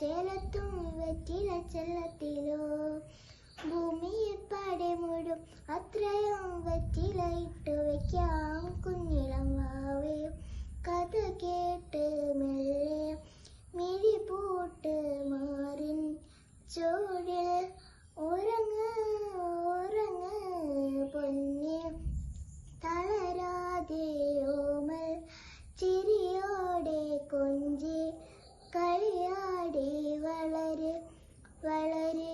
ചേലത്തും വെറ്റില ചെല്ലത്തിലോ? ഭൂമിയെ പാടെ മൂടും അത്രയും വെറ്റില ഇട്ട് വെക്കാം കുഞ്ഞിളം വാവേ. കഥ കേട്ട് മെല്ലെ മിഴി പൂട്ട് മാറിൻ. ചൂടിൽ ഉറങ്ങ് ഉറങ്ങ് പൊന്നെ തളരാതെ ഓമൽ ചിരിയോടെ വളര്